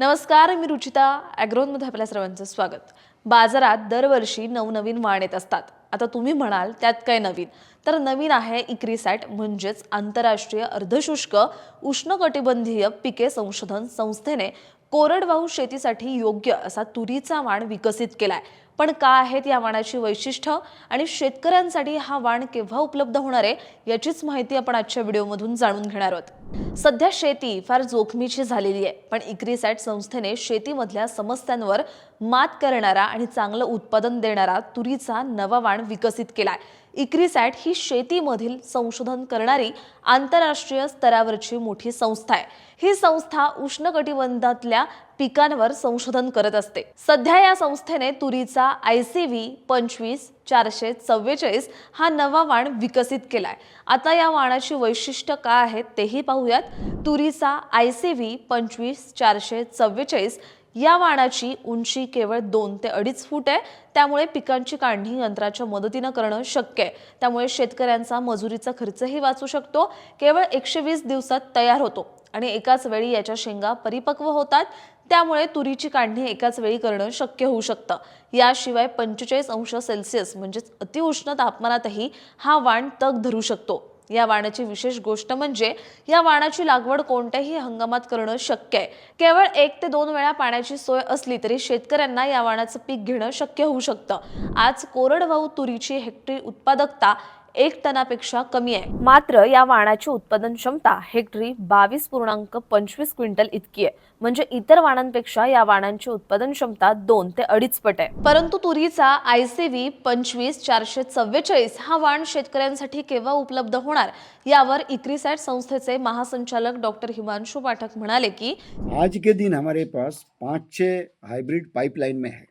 नमस्कार मी रुचिता ॲग्रोनमध्ये आपल्या सर्वांचं स्वागत. बाजारात दरवर्षी नवनवीन वाण येत असतात. आता तुम्ही म्हणाल त्यात काय नवीन? तर नवीन आहे इक्रिसॅट म्हणजेच आंतरराष्ट्रीय अर्धशुष्क उष्णकटिबंधीय पिके संशोधन संस्थेने कोरडवाहू शेतीसाठी योग्य असा तुरीचा वाण विकसित केलाय. पण का आहेत या वाणाची वैशिष्ट्य? आणि शेतकऱ्यांसाठी हा वाण केव्हा उपलब्ध होणार आहे याचीच माहिती आपण आजच्या व्हिडिओमधून जाणून घेणार आहोत. सध्या शेती फार जोखमीची झालेली आहे पण इक्रिसॅट संस्थेने शेतीमधल्या समस्यांवर मात करणारा आणि चांगलं उत्पादन देणारा तुरीचा नवा वाण विकसित केलाय. इक्रिसॅट ही शेतीमधील संशोधन करणारी आंतरराष्ट्रीय स्तरावरची मोठी संस्था आहे. ही संस्था उष्णकटिबंधातल्या पिकांवर संशोधन करत असते. सध्या या संस्थेने तुरीचा आय सी व्ही पंचवीस चारशे चव्वेचाळीस हा नवा वाण विकसित केलाय. आता या वाणाची वैशिष्ट्य काय आहेत तेही पाहूयात. तुरीचा आय सी व्ही पंचवीस चारशे चव्वेचाळीस या वाणाची उंची केवळ दोन ते अडीच फूट आहे. त्यामुळे पिकांची काढणी यंत्राच्या मदतीनं करणं शक्य आहे. त्यामुळे शेतकऱ्यांचा मजुरीचा खर्चही वाचू शकतो. केवळ एकशे वीस दिवसात तयार होतो आणि एकाच वेळी याच्या शेंगा परिपक्व होतात. त्यामुळे तुरीची काढणी एकाच वेळी करणं शक्य होऊ शकतं. याशिवाय पंचेचाळीस अंश सेल्सिअस म्हणजेच अतिउष्ण तापमानातही हा वाण तग धरू शकतो. या वाणाची विशेष गोष्ट म्हणजे या वाणाची लागवड कोणत्याही हंगामात करणं शक्य आहे. केवळ एक ते दोन वेळा पाण्याची सोय असली तरी शेतकऱ्यांना या वाणाचं पीक घेणं शक्य होऊ शकतं. आज कोरडवाहू तुरीची हेक्टरी उत्पादकता एक टनापेक्षा कमी आहे. मात्र या वाणाची उत्पादन क्षमता हेक्टरी बावीस पूर्णांक पंचवीस क्विंटल इतकी आहे. म्हणजे इतर वाणांपेक्षा या वाणांची उत्पादन क्षमता दोन ते अडीच पट आहे. परंतु तुरीचा आय सी व्ही पंचवीस चारशे चव्वेचाळीस हा वाण शेतकऱ्यांसाठी केव्हा उपलब्ध होणार? यावर इक्रिसॅट संस्थेचे महासंचालक डॉक्टर हिमांशु पाठक म्हणाले की आज के दिन हमारे पास पाँच छः हाइब्रिड पाइपलाइन में है।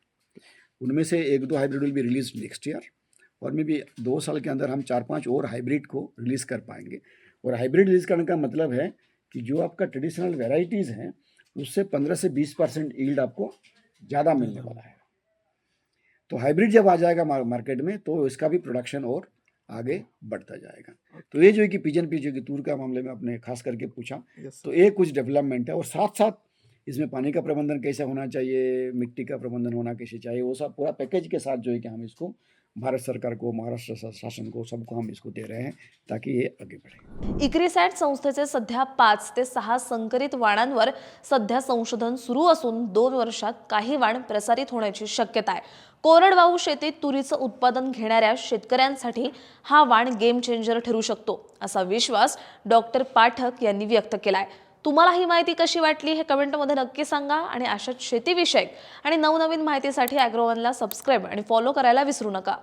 उनमें से एक दो hybrid will be release next year और मे भी दो साल के अंदर हम चार पाँच और हाइब्रिड को रिलीज़ कर पाएँगे। और हाइब्रिड रिलीज़ करने का मतलब है कि जो आपका ट्रेडिशनल वेराइटीज़ हैं उससे पंद्रह से बीस परसेंट ईल्ड आपको ज़्यादा मिलने वाला है। तो हाइब्रिड जब आ जाएगा मार्केट में तो इसका भी प्रोडक्शन और आगे बढ़ता जाएगा। तो ये जो है कि पिजन पी जो कि तूर का मामले में आपने खास करके पूछा तो ये कुछ डेवलपमेंट है और साथ साथ इसमें पानी का प्रबंधन कैसे होना चाहिए मिट्टी का प्रबंधन होना कैसे चाहिए वो सब पूरा पैकेज के साथ जो है कि हम इसको भारत सरकार को महाराष्ट्र शासन को सबको हम इसको दे रहे हैं ताकि ये आगे बढ़े। इक्रिसॅट संस्थेचे सध्या पाच ते सहा संकरित वाणांवर सध्या संशोधन सुरू असून दोन वर्षात काही वाण प्रसारित होण्याची शक्यता आहे. कोरडवाहू शेतीत तुरीचं उत्पादन घेणाऱ्या शेतकऱ्यांसाठी हा वाण गेम चेंजर ठरू शकतो असा विश्वास डॉक्टर पाठक यांनी व्यक्त केला आहे तुम्हाला ही माहिती कशी वाटली हे कमेंटमध्ये नक्की सांगा आणि अशाच शेतीविषयक आणि नवनवीन माहितीसाठी ॲग्रोवनला सबस्क्राईब आणि फॉलो करायला विसरू नका.